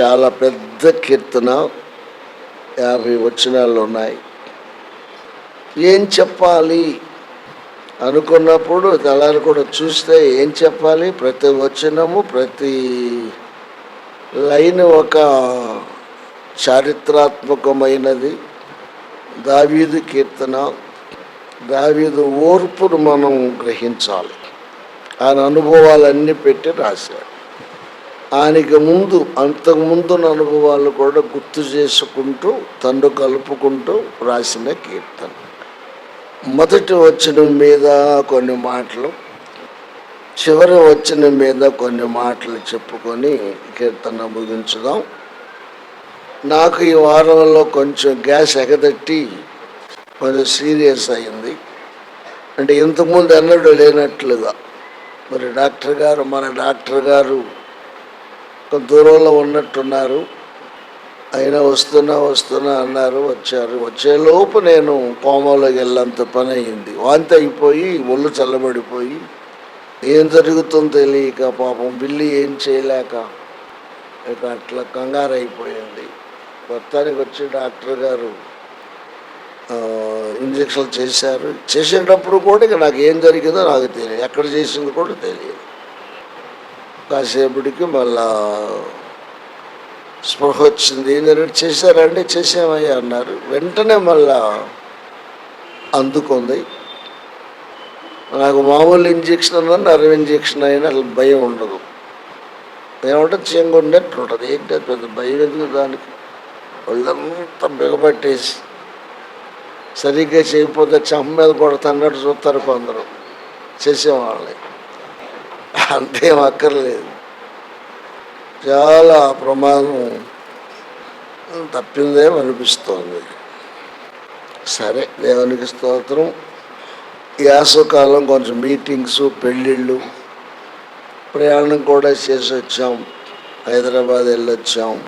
చాలా పెద్ద కీర్తన. యాభై వచనాలు ఉన్నాయి. ఏం చెప్పాలి? అనుకున్నప్పుడు తెల్లారి కూడా చూస్తే ఏం చెప్పాలి? ప్రతి వచనము ప్రతి లైన్ ఒక చారిత్రాత్మకమైనది. దావీదు కీర్తన. దావీదు ఓర్పును మనం గ్రహించాలి. ఆయన అనుభవాలన్నీ పెట్టి రాశాడు. ఆయనకి ముందు అంతకుముందు అనుభవాలు కూడా గుర్తు చేసుకుంటూ తండ్రి కలుపుకుంటూ రాసిన కీర్తన. మొదటి వచ్చిన మీద కొన్ని మాటలు చివరి వచ్చిన మీద కొన్ని మాటలు చెప్పుకొని కీర్తన ముగించుదాం. నాకు ఈ వారంలో కొంచెం గ్యాస్ ఎగదట్టి కొంచెం సీరియస్ అయింది. అంటే ఇంతకుముందు ఎన్నడూ లేనట్లుగా. మరి డాక్టర్ గారు మన డాక్టర్ గారు దూరంలో ఉన్నట్టున్నారు. అయినా వస్తున్నా వస్తున్నా అన్నారు వచ్చారు. వచ్చేలోపు నేను కోమలోకి వెళ్ళేంత పని అయింది వాంతి అయిపోయి ఒళ్ళు చల్లబడిపోయి ఏం జరుగుతుందో తెలియక పాపం బిల్లి ఏం చేయలేక ఇక అట్లా కంగారు అయిపోయింది మొత్తానికి వచ్చి డాక్టర్ గారు ఇంజక్షన్లు చేశారు. చేసేటప్పుడు కూడా ఇక నాకు ఏం జరిగిందో నాకు తెలియదు. ఎక్కడ చేసింది కూడా తెలియదు. కాసేపటికి మళ్ళా స్పృహ వచ్చింది. ఏంటంటే చేశారంటే చేసామయ్యా అన్నారు. వెంటనే మళ్ళా అందుకుంది. నాకు మామూలు ఇంజక్షన్ అన్నా నర్వ్ ఇంజక్షన్ అయినా అసలు భయం ఉండదు. ఏమంటే చెంగుండేట్టు ఉంటుంది. ఏంటి అది పెద్ద భయం ఎందుకు దానికి? వాళ్ళంతా బిగపట్టేసి సరిగ్గా చేయకపోతే చెంప మీద కొడుతున్నట్టు చూస్తారు కొందరు. చేసేవాళ్ళని అంతేం అక్కర్లేదు. చాలా ప్రమాదం తప్పిందేమో అనిపిస్తోంది. సరే దేవునికి స్తోత్రం. యాసకాలం కొంచెం మీటింగ్స్ పెళ్ళిళ్ళు ప్రయాణం కూడా చేసి వచ్చాం. హైదరాబాద్ వెళ్ళొచ్చాం.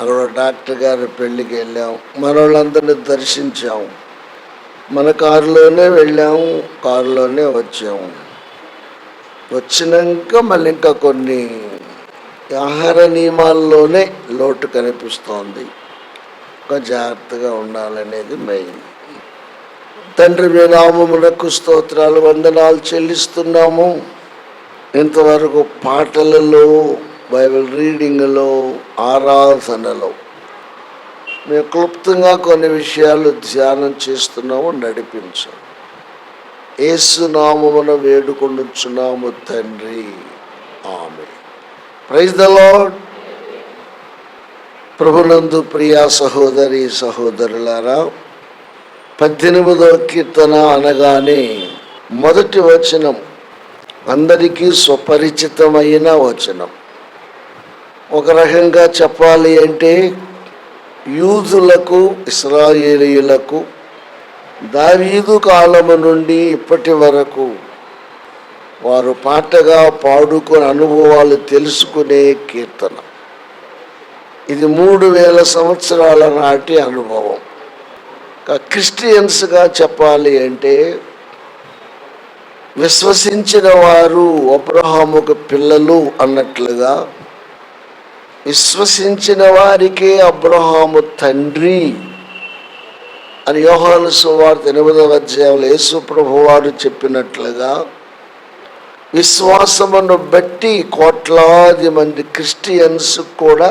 అక్కడ డాక్టర్ గారి పెళ్ళికి వెళ్ళాం. మన వాళ్ళందరినీ దర్శించాం. మన కారులోనే వెళ్ళాము కారులోనే వచ్చాము వచ్చినాక మళ్ళీ ఇంకా కొన్ని ఆహార నియమాల్లోనే లోటు కనిపిస్తోంది. ఇంకా జాగ్రత్తగా ఉండాలనేది మెయిన్. తండ్రి మీ నామమునకు స్తోత్రాలు వందనాలు చెల్లిస్తున్నాము. ఇంతవరకు పాటలలో బైబిల్ రీడింగ్లో ఆరాధనలో మేము క్లుప్తంగా కొన్ని విషయాలు ధ్యానం చేస్తున్నాము నడిపించాం ఏసునామమున వేడుకొనుచున్నాము తండ్రి. ఆమె ప్రైజ్ ద లాడ్ ప్రభునందు ప్రియా సహోదరి సహోదరులారా పద్దెనిమిదవ కీర్తన అనగానే మొదటి వచనం అందరికీ సుపరిచితమైన వచనం. ఒక రకంగా చెప్పాలి అంటే యూదులకు ఇస్రాయేలీయులకు దావీదు కాలము నుండి ఇప్పటి వరకు వారు పాటగా పాడుకొని అనుభవాలు తెలుసుకునే కీర్తన. ఇది మూడు వేల సంవత్సరాల నాటి అనుభవం. క్రిస్టియన్స్గా చెప్పాలి అంటే విశ్వసించిన వారు అబ్రహాముకు పిల్లలు అన్నట్లుగా విశ్వసించిన వారికే అబ్రహాము తండ్రి అని యోహాను సువార్త ఎనిమిదవ అధ్యాయంలో యేసు ప్రభు వారు చెప్పినట్లుగా విశ్వాసమును బట్టి కోట్లాది మంది క్రిస్టియన్స్ కూడా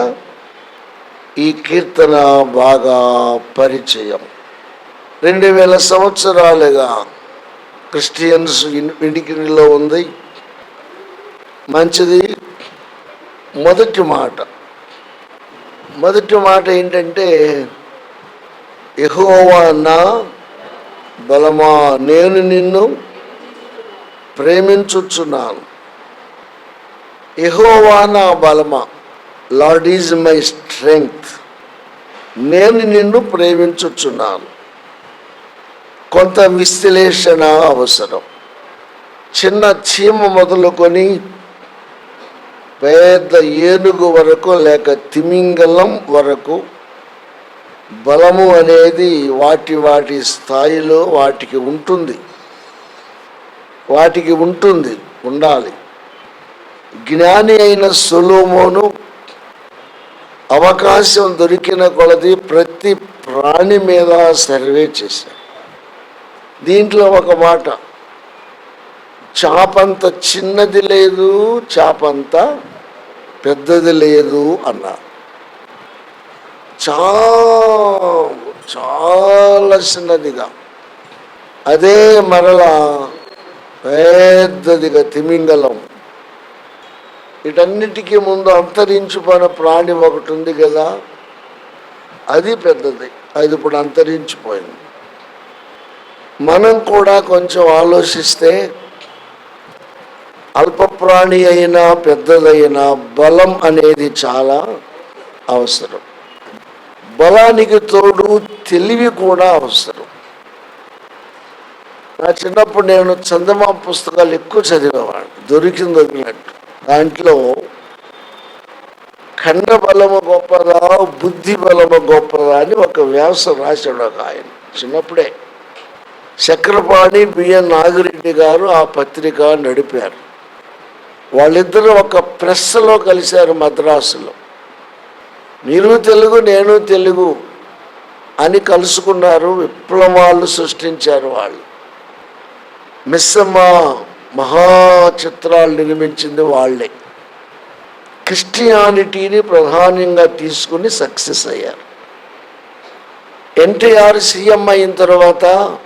ఈ కీర్తన బాగా పరిచయం. రెండు వేల సంవత్సరాలుగా క్రిస్టియన్స్ వినికిడిలో ఉంది. మంచిది. మొదటి మాట. మొదటి మాట ఏంటంటే ఎహోవా నా బలమా? నేను నిన్ను ప్రేమించుచున్నాను. ఎహోవా నా బలమా? Lord is my strength. నేను నిన్ను ప్రేమించుచున్నాను. కొంత విశ్లేషణ అవసరం. చిన్న చీమ మొదలుకొని పెద్ద ఏనుగు వరకు లేక తిమింగలం వరకు బలము అనేది వాటి వాటి స్థాయిలో వాటికి ఉంటుంది. వాటికి ఉంటుంది ఉండాలి. జ్ఞాని అయిన సొలోమోను అవకాశం దొరికిన కొలది ప్రతి ప్రాణి మీద సర్వే చేశాడు. దీంట్లో ఒక మాట చాపంత చిన్నది లేదు చాపంత పెద్దది లేదు అన్నారు. చాలా చాలా చిన్నదిగా. అదే మరలా పెద్దదిగా తిమింగలం. వీటన్నిటికీ ముందు అంతరించిపోయిన ప్రాణి ఒకటి ఉంది కదా అది పెద్దది. అది ఇప్పుడు అంతరించిపోయింది. మనం కూడా కొంచెం ఆలోచిస్తే అల్పప్రాణి అయినా పెద్దదైనా బలం అనేది చాలా అవసరం. బలానికి తోడు తెలివి కూడా అవసరం. నా చిన్నప్పుడు నేను చందమా పుస్తకాలు ఎక్కువ చదివేవాడిని. దొరికింది వదిలినట్టు దాంట్లో ఖండ బలము గొప్పదా బుద్ధి బలము గొప్పదా అని ఒక వ్యాసం రాశాడు ఒక ఆయన చిన్నప్పుడే. చక్రపాణి బిఎన్ నాగిరెడ్డి గారు ఆ పత్రిక నడిపారు. వాళ్ళిద్దరూ ఒక ప్రెస్లో కలిశారు మద్రాసులో. మీరు తెలుగు నేను తెలుగు అని కలుసుకున్నారు. విప్లవాలు సృష్టించారు వాళ్ళు. మిస్సమ్మ మహా చిత్రాలు నిర్మించింది వాళ్ళే. క్రిస్టియానిటీని ప్రధానంగా తీసుకుని సక్సెస్ అయ్యారు. ఎన్టీఆర్ సీఎం అయిన తర్వాత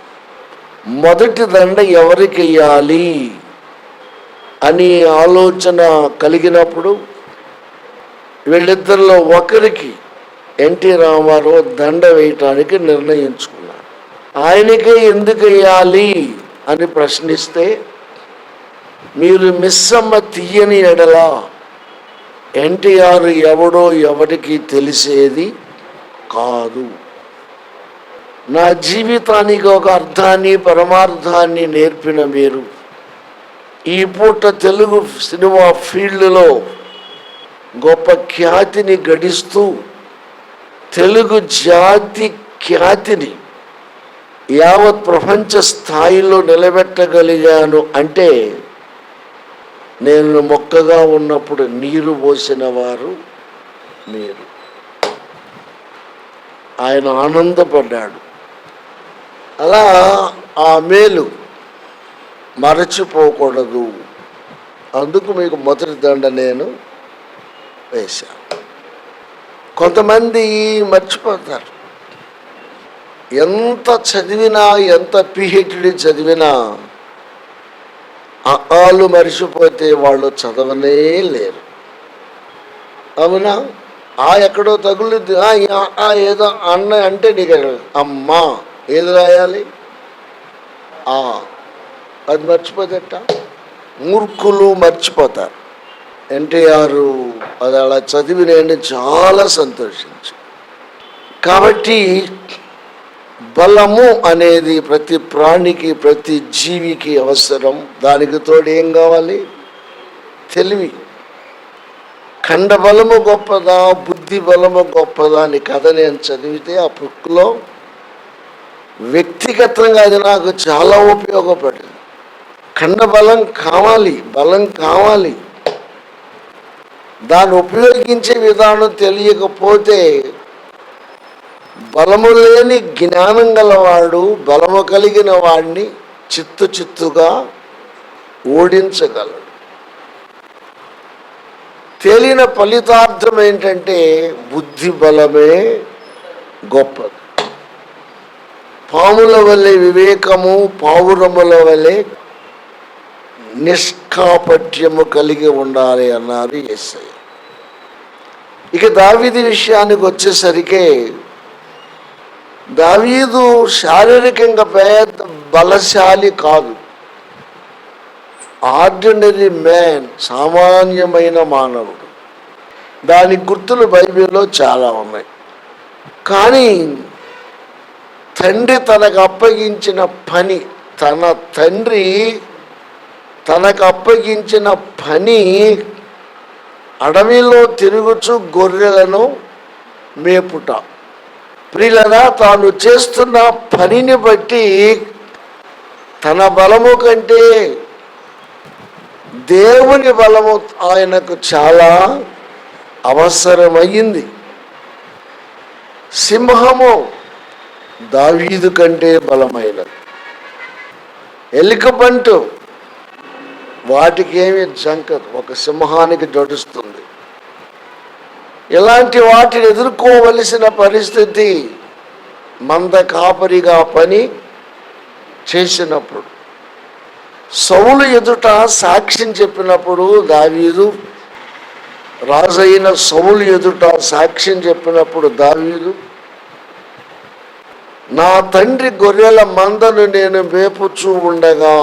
మొదటి దండ ఎవరికి వెయ్యాలి అని ఆలోచన కలిగినప్పుడు వీళ్ళిద్దరిలో ఒకరికి ఎన్టీ రామారావు దండ వేయటానికి నిర్ణయించుకున్నారు. ఆయనకే ఎందుకు వేయాలి అని ప్రశ్నిస్తే మీరు మిస్సమ్మ తీయని ఎడల ఎన్టీఆర్ ఎవడో ఎవరికి తెలిసేది కాదు. నా జీవితానికి ఒక అర్థాన్ని పరమార్థాన్ని నేర్పిన మీరు. ఈ పూట తెలుగు సినిమా ఫీల్డ్లో గొప్ప ఖ్యాతిని గడిస్తూ తెలుగు జాతి ఖ్యాతిని యావత్ ప్రపంచ స్థాయిలో నిలబెట్టగలిగాను అంటే నేను మొక్కగా ఉన్నప్పుడు నీరు పోసిన వారు మీరు. ఆయన ఆనందపడ్డాడు. అలా ఆ మేలు మరచిపోకూడదు. అందుకు మీకు మొదటి దండ నేను వేశాను కొంతమంది మర్చిపోతారు. ఎంత చదివినా ఎంత పిహెచ్డి చదివినా ఆ ఆలు మరిచిపోతే వాళ్ళు చదవనే లేరు. అవునా? ఆ ఎక్కడో తగులుద్ది. ఆ, ఆ ఏదో అన్న అంటే నీకు అమ్మా ఏది రాయాలి? ఆ. అది మర్చిపోతేట మూర్ఖులు మర్చిపోతారు. ఎన్టీఆర్ అది అలా చదివి నేను చాలా సంతోషించు. కాబట్టి బలము అనేది ప్రతి ప్రాణికి ప్రతి జీవికి అవసరం. దానికి తోడు ఏం కావాలి? తెలివి. ఖండబలము గొప్పదా బుద్ధి బలము గొప్పదా అని కథ నేను చదివితే ఆ బుక్లో వ్యక్తిగతంగా అది నాకు చాలా ఉపయోగపడింది. ఖండబలం కావాలి బలం కావాలి. దాన్ని ఉపయోగించే విధానం తెలియకపోతే బలము లేని జ్ఞానం గలవాడు బలము కలిగిన వాడిని చిత్తు చిత్తుగా ఓడించగలడు. తేలిన ఫలితార్థం ఏంటంటే బుద్ధి బలమే గొప్పది. పాముల వలె వివేకము పావురముల వలె నిష్కాపట్యము కలిగి ఉండాలి అన్నారు ఎస్ఐ ఇక దావీది విషయానికి వచ్చేసరికి దావీదు శారీరకంగా పెద్ద బలశాలి కాదు. ఆర్డినరీ మ్యాన్ సామాన్యమైన మానవుడు. దాని గుర్తులు బైబిల్లో చాలా ఉన్నాయి. కానీ తండ్రి తనకు అప్పగించిన పని తన తండ్రి తనకు అప్పగించిన పని అడవిలో తిరుగుచు గొర్రెలను మేపుట. ప్రియులరా తాను చేస్తున్న పనిని బట్టి తన బలము కంటే దేవుని బలము ఆయనకు చాలా అవసరమయ్యింది. సింహము దావీదు కంటే బలమైనది. ఎలుకబంటు వాటికి ఏమి జంకదు. ఒక సింహానికి జడుస్తూ ఇలాంటి వాటిని ఎదుర్కోవలసిన పరిస్థితి మంద కాపరిగా పని చేసినప్పుడు. సౌలు ఎదుట సాక్ష్యం చెప్పినప్పుడు దావీదు రాజైన సౌలు ఎదుట సాక్ష్యం చెప్పినప్పుడు దావీదు నా తండ్రి గొర్రెల మందను నేను మేపుచూ ఉండగా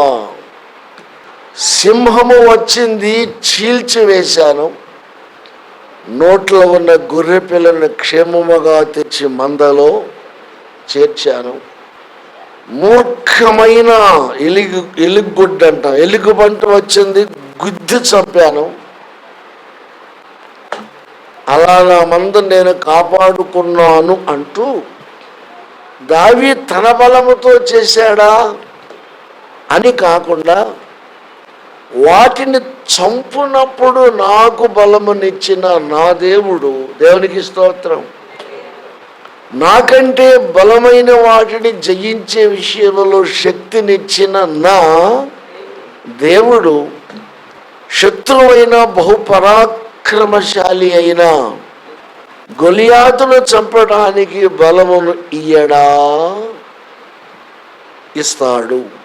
సింహము వచ్చింది చీల్చివేశాను. నోట్లో ఉన్న గొర్రె పిల్లను క్షేమముగా తెచ్చి మందలో చేర్చాను. మూర్ఖమైన ఎలుగు ఎలుగుడ్డ అంట. ఎలుగుబంట వచ్చింది గుద్ది చంపాను. అలా నా మందు నేను కాపాడుకున్నాను అంటూ దావి తన బలముతో చేశాడా? అని కాకుండా వాటిని చంపునప్పుడు నాకు బలమునిచ్చిన నా దేవుడు దేవునికి స్తోత్రం. నాకంటే బలమైన వాటిని జయించే విషయంలో శక్తినిచ్చిన నా దేవుడు శత్రువైన బహుపరాక్రమశాలి అయిన గొలియాతును చంపడానికి బలమును ఇయ్యడా? ఇస్తాడు.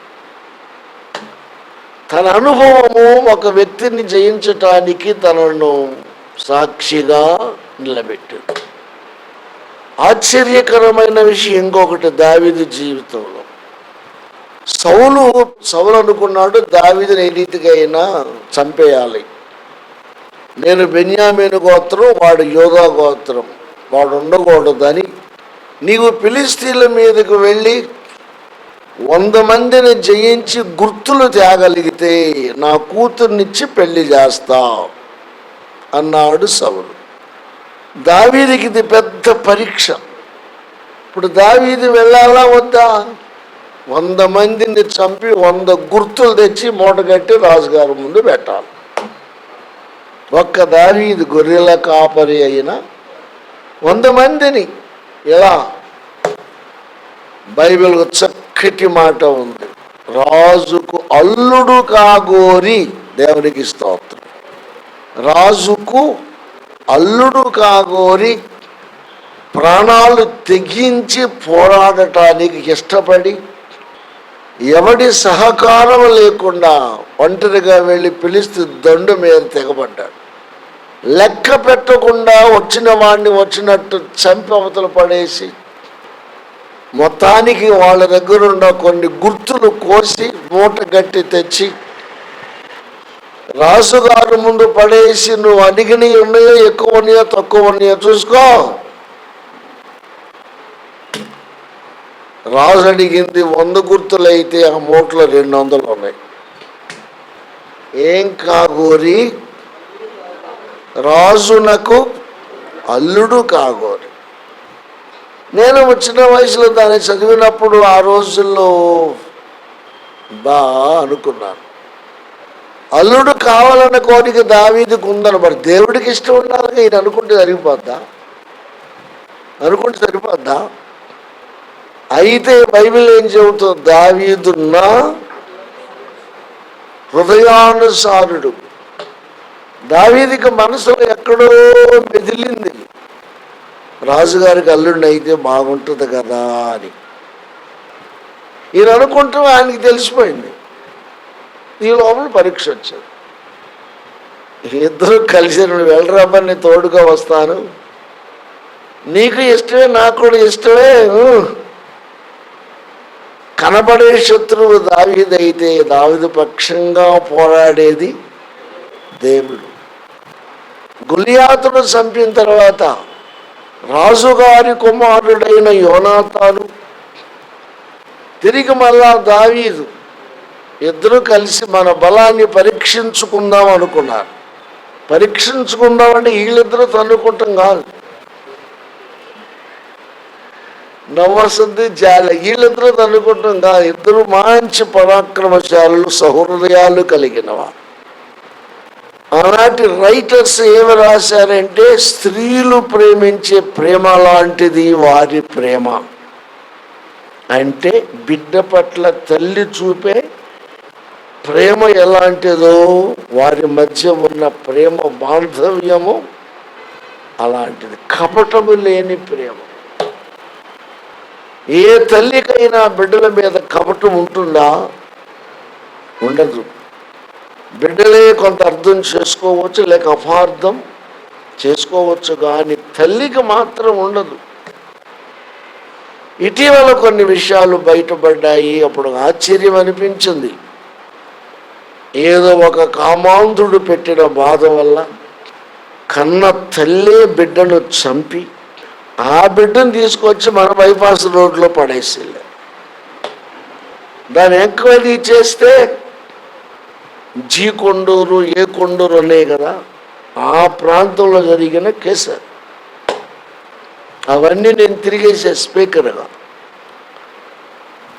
తన అనుభవము ఒక వ్యక్తిని జయించటానికి తనను సాక్షిగా నిలబెట్టాడు ఆశ్చర్యకరమైన విషయం ఇంకొకటి దావిది జీవితంలో. సౌలు సౌలు అనుకున్నాడు దావిదిని ఏ రీతికైనా చంపేయాలి. నేను బెన్యామీను గోత్రం వాడు యోధా గోత్రం వాడు ఉండకూడదని. నీవు పిలిస్తీన్ల మీదకు వెళ్ళి వంద మందిని జయించి గుర్తులు తేగలిగితే నా కూతుర్నిచ్చి పెళ్ళి చేస్తా అన్నాడు సౌలు. దావీదికి ఇది పెద్ద పరీక్ష. ఇప్పుడు దావీది వెళ్ళాలా వద్దా? వంద మందిని చంపి వంద గుర్తులు తెచ్చి మూటగట్టి రాజుగారి ముందు పెట్టాలి. ఒక్క దావీది గొర్రెల కాపరి అయినా వంద మందిని ఎలా? బైబిల్ చక్కటి మాట ఉంది. రాజుకు అల్లుడు కాగోరి దేవునికి స్తోత్రం. రాజుకు అల్లుడు కాగోరి ప్రాణాలు తెగించి పోరాడటానికి ఇష్టపడి ఎవడి సహకారం లేకుండా ఒంటరిగా వెళ్ళి పిలిస్తే దండు మీద తెగబడ్డాడు. లెక్క పెట్టకుండా వచ్చిన వాడిని వచ్చినట్టు చంపి అవతలు పడేసి మొత్తానికి వాళ్ళ దగ్గర ఉన్న కొన్ని గుర్తులు కోసి మూట గట్టి తెచ్చి రాజుగారు ముందు పడేసి నువ్వు అడిగినవి ఉన్నాయో ఎక్కువ ఉన్నాయో తక్కువ ఉన్నాయో చూసుకో. రాజు అడిగింది వంద గుర్తులు అయితే ఆ మూటలో రెండు వందలు ఉన్నాయి. ఏం కాగోరి రాజునకు అల్లుడు కాగోరి నేను చిన్న వయసులో దాన్ని చదివినప్పుడు ఆ రోజుల్లో బా అనుకున్నాను. అల్లుడు కావాలన్న కోరిక దావీదికి ఉందని మరి దేవుడికి ఇష్టం ఉండాలి ఈయన అనుకుంటే సరిపోద్దా అనుకుంటే సరిపోద్దా అయితే బైబిల్ ఏం చెబుతుంది దావీదున్న హృదయానుసారుడు. దావీదికి మనసులో ఎక్కడో మెదిలింది. రాజుగారికి అల్లుడిని అయితే బాగుంటుంది కదా అని. ఈయన అనుకుంటూ ఆయనకి తెలిసిపోయింది. ఈ లోపల పరీక్ష వచ్చారు ఇద్దరు కలిసి నువ్వు వెళ్ళరామని తోడుగా వస్తాను. నీకు ఇష్టమే నాకు కూడా ఇష్టమే. కనబడే శత్రువు దావిదైతే దావిదు పక్షంగా పోరాడేది దేవుడు. గులియాతును చంపిన తర్వాత రాజుగారి కుమారుడైన యోనాతాను తిరిగి మళ్ళా దావీదు. ఇద్దరు కలిసి మన బలాన్ని పరీక్షించుకుందాం అనుకున్నారు. పరీక్షించుకుందామంటే వీళ్ళిద్దరూ తన్నుకుంటాం కాదు. నవ్వస్తుంది జాల వీళ్ళిద్దరూ తన్నుకుంటాం కాదు. ఇద్దరు మంచి పరాక్రమశాలు సహృదయాలు కలిగినవా ఆనాటి రైటర్స్ ఏమి రాశారంటే స్త్రీలు ప్రేమించే ప్రేమ లాంటిది వారి ప్రేమ. అంటే బిడ్డ పట్ల తల్లి చూపే ప్రేమ ఎలాంటిదో వారి మధ్య ఉన్న ప్రేమ బాంధవ్యము అలాంటిది. కపటము లేని ప్రేమ. ఏ తల్లికైనా బిడ్డల మీద కపటం ఉంటుందా? ఉండదు. బిడ్డలే కొంత అర్థం చేసుకోవచ్చు లేక అపార్థం చేసుకోవచ్చు కానీ తల్లికి మాత్రం ఉండదు. ఇటీవల కొన్ని విషయాలు బయటపడ్డాయి అప్పుడు ఆశ్చర్యం అనిపించింది. ఏదో ఒక కామాంధుడు పెట్టిన బాధ వల్ల కన్న తల్లే బిడ్డను చంపి ఆ బిడ్డను తీసుకొచ్చి మన బైపాస్ రోడ్లో పడేసి దాని ఎంక్వైరీ చేస్తే జీ కొండూరు ఏ కొండూరు ఉన్నాయి కదా. ఆ ప్రాంతంలో జరిగిన కేసు. అవన్నీ నేను తిరిగేసా స్పీకర్గా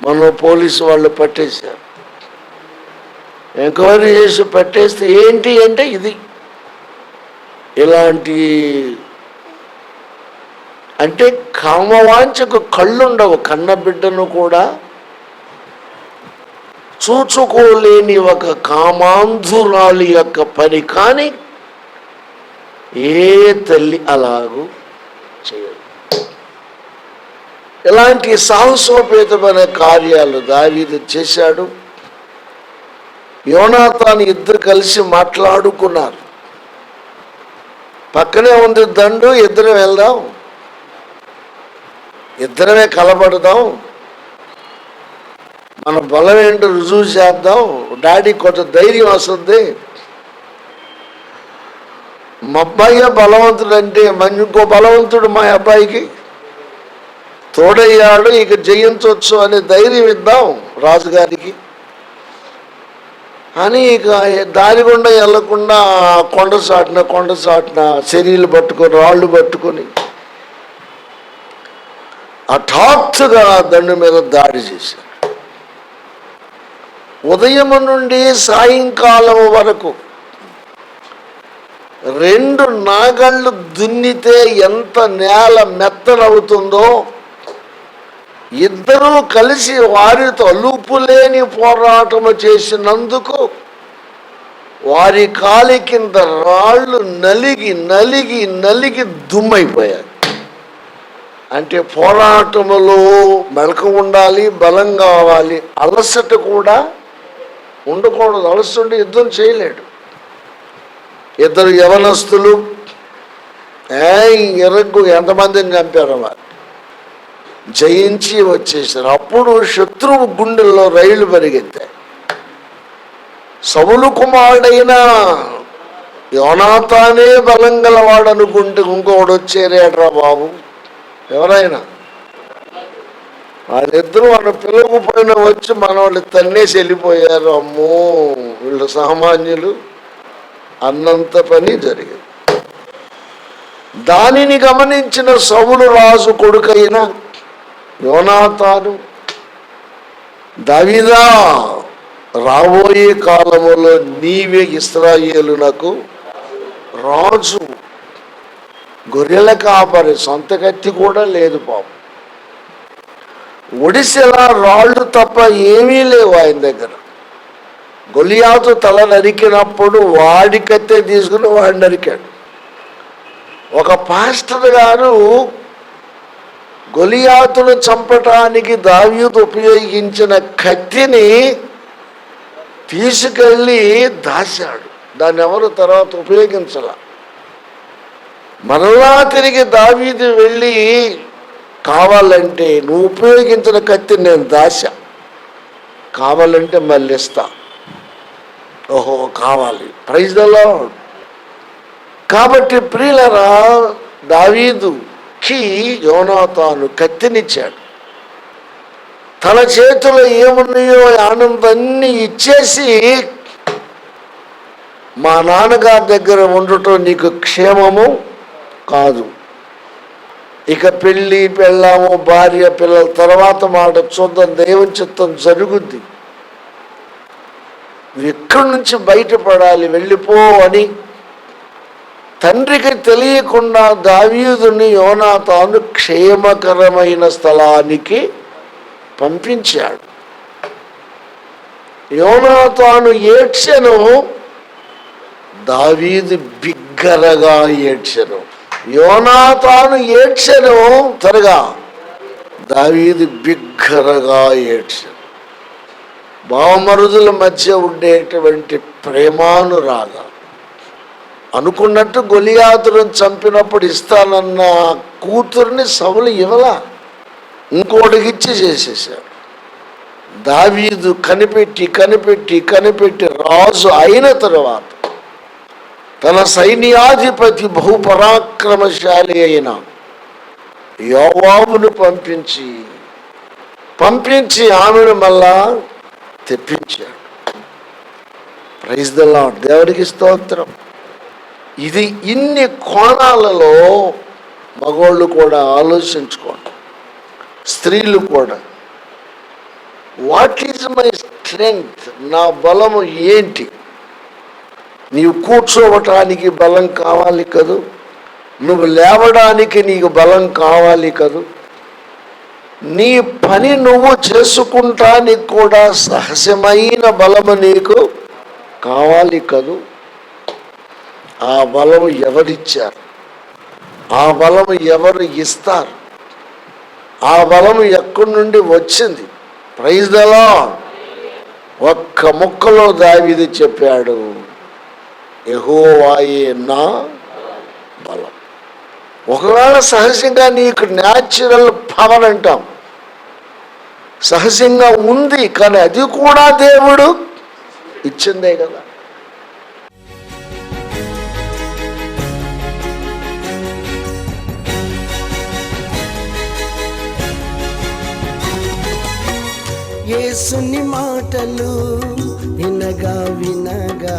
మనం పోలీసు వాళ్ళు పట్టేశారు. ఎంక్వైరీ చేసి పట్టేస్తే ఏంటి అంటే ఇది. ఇలాంటి అంటే కామవాంచకు కళ్ళుండవు. ఉండవు కన్నబిడ్డను కూడా చూచుకోలేని ఒక కామాంధురాలి యొక్క పని కానీ ఏ తల్లి అలాగూ చేయదు. ఇలాంటి సాహసోపేతమైన కార్యాలు దావీదు చేశాడు? యోనాథాన్ని ఇద్దరు కలిసి మాట్లాడుకున్నారు. పక్కనే ఉంది దండు ఇద్దరం వెళ్దాం. ఇద్దరమే కలబడదాం. మన బలం ఏంటో రుజువు చేద్దాం. డాడీ కొంచెం ధైర్యం వస్తుంది. మా అబ్బాయి బలవంతుడు అంటే మంచి ఇంకో బలవంతుడు మా అబ్బాయికి. తోడయ్యాడు ఇక జయించవచ్చు అనే ధైర్యం ఇద్దాం రాజుగారికి. అని ఇక దారి గుండా వెళ్ళకుండా కొండ సాటిన కొండ సాటిన శరీలు పట్టుకొని రాళ్ళు పట్టుకొని హఠాత్తుగా దండు మీద దాడి చేశారు. ఉదయం నుండి సాయంకాలం వరకు రెండు నాగళ్ళు దున్నితే ఎంత నేల మెత్తనవుతుందో ఇద్దరూ కలిసి వారితో అలుపులేని పోరాటము చేసినందుకు వారి కాలి కింద రాళ్ళు నలిగి నలిగి నలిగి దుమ్మైపోయాయి. అంటే పోరాటములో మెలక ఉండాలి బలం కావాలి అలసట కూడా ఉండకూడదు అలసట యుద్ధం చేయలేడు. ఇద్దరు యవనస్తులు ఏ ఎరగ్గు ఎంతమందిని చంపారు వారు జయించి వచ్చేసారు. అప్పుడు శత్రువు గుండెల్లో రైళ్ళు పరిగెత్తాయి. సవులు కుమారుడైన యోనాతానే బలం గలవాడు అనుకుంటే ఇంకోడు వచ్చేరేట్రా బాబు? ఎవరైనా? వాళ్ళిద్దరూ మన పిలవకపోయినా వచ్చి మన వాళ్ళు తన్నేసి వెళ్ళిపోయారు. అమ్మో! వీళ్ళు సామాన్యులు అన్నంత పని జరిగింది. దానిని గమనించిన సవులు రాజు కొడుకైన యోనాతాను దవిదా రాబోయే కాలంలో నీవే ఇస్రాయేలునకు రాజు గొర్రెల కాపరి సొంత కత్తి కూడా లేదు పాపం. ఒడిశెలా రాళ్ళు తప్ప ఏమీ లేవు ఆయన దగ్గర. గొలియాతు తల నరికినప్పుడు వాడి కత్తే తీసుకుని వాడు నరికాడు. ఒక పాస్టర్ గారు గొలియాతును చంపటానికి దావీదు ఉపయోగించిన కత్తిని తీసుకెళ్ళి దాచాడు. దాన్ని ఎవరు తర్వాత ఉపయోగించాల. మరలా తిరిగి దావీది వెళ్ళి కావాలంటే నువ్వు ఉపయోగించిన కత్తిని నేను దాశ. కావాలంటే మళ్ళీ ఇస్తా ఓహో కావాలి. ప్రైజ్ అలా కాబట్టి ప్రియులరా దావీదుకి యోనాతాను కత్తినిచ్చాడు. తన చేతిలో ఏమున్నాయో ఆనందాన్ని ఇచ్చేసి మా నాన్నగారి దగ్గర ఉండటం నీకు క్షేమము కాదు. ఇక పెళ్ళి పెళ్ళాము భార్య పిల్లల తర్వాత మాట చూద్దాం దేవుని చిత్తం జరుగుద్ది. నువ్వు ఎక్కడి నుంచి బయటపడాలి వెళ్ళిపో అని తండ్రికి తెలియకుండా దావీదుని యోనా తాను క్షేమకరమైన స్థలానికి పంపించాడు. యోనాతాను ఏడ్చెను దావీదు బిగ్గరగా ఏడ్చెను. యోనాతాను ఏడ్చెను త్వరగా. దావీదు బిగ్గరగా ఏడ్చాను. బావమరుదుల మధ్య ఉండేటువంటి ప్రేమానురాగ. అనుకున్నట్టు గొలియాతులను చంపినప్పుడు ఇస్తానన్న కూతుర్ని సవులు ఇవ్వలా. ఇంకోటికిచ్చి చేసేసాడు దావీదు కనిపెట్టి కనిపెట్టి కనిపెట్టి రాజు అయిన తర్వాత తన సైన్యాధిపతి బహుపరాక్రమశాలి అయిన యోవాబును పంపించి పంపించి ఆమెను మళ్ళా తెప్పించాడు. ప్రైజ్ ద లార్డ్ దేవుడికి స్తోత్రం. ఇది ఇన్ని కోణాలలో మగోళ్ళు కూడా ఆలోచించుకోండి. స్త్రీలు కూడా వాట్ ఈజ్ మై స్ట్రెంగ్త్ నా బలము ఏంటి? నీవు కూర్చోవటానికి బలం కావాలి కదూ? నువ్వు లేవడానికి నీకు బలం కావాలి కదూ? నీ పని నువ్వు చేసుకుంటానికి కూడా సహజమైన బలము నీకు కావాలి కదూ? ఆ బలము ఎవరిచ్చారు? ఆ బలము ఎవరు ఇస్తారు? ఆ బలము ఎక్కడి నుండి వచ్చింది? ప్రైజ్ దలా ఒక్క ముక్కలో దావిది చెప్పాడు. యహోవాయే నా బలం. ఒకవేళ సహజంగా నీకు న్యాచురల్ పవర్ అంటాం. సహజంగా ఉంది కానీ అది కూడా దేవుడు ఇచ్చిందే కదా. ఏసుని మాటలు వినగా వినగా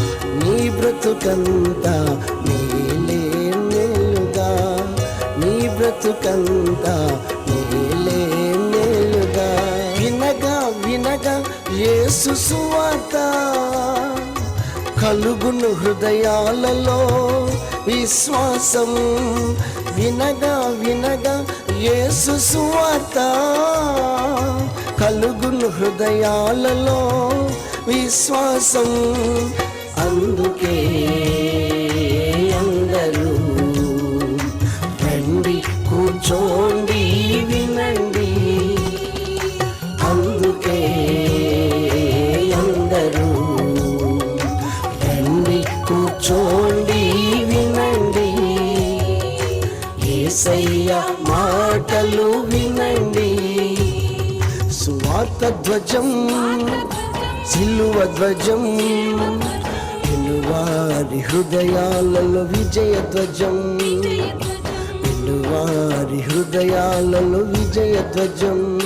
బ్రతుకంతా మేలే మేలుగా నీ బ్రతుకంతా మేలే మేలుగా. వినగా వినగా యేసు సువార్త కలుగును హృదయాలలో విశ్వాసం. వినగా వినగా యేసు సువార్త కలుగును హృదయాలలో విశ్వాసం. అందుకే అందరూ రండి కూర్చోండి వినండి. అందుకే అందరూ రండి కూర్చోండి వినండి. ఏసయ్య మాటలు వినండి. సువార్త ధ్వజం సిలువ ధ్వజం. వారి హృదయాలలో విజయ ధ్వజం. వారి హృదయాలలో విజయ ధ్వజం.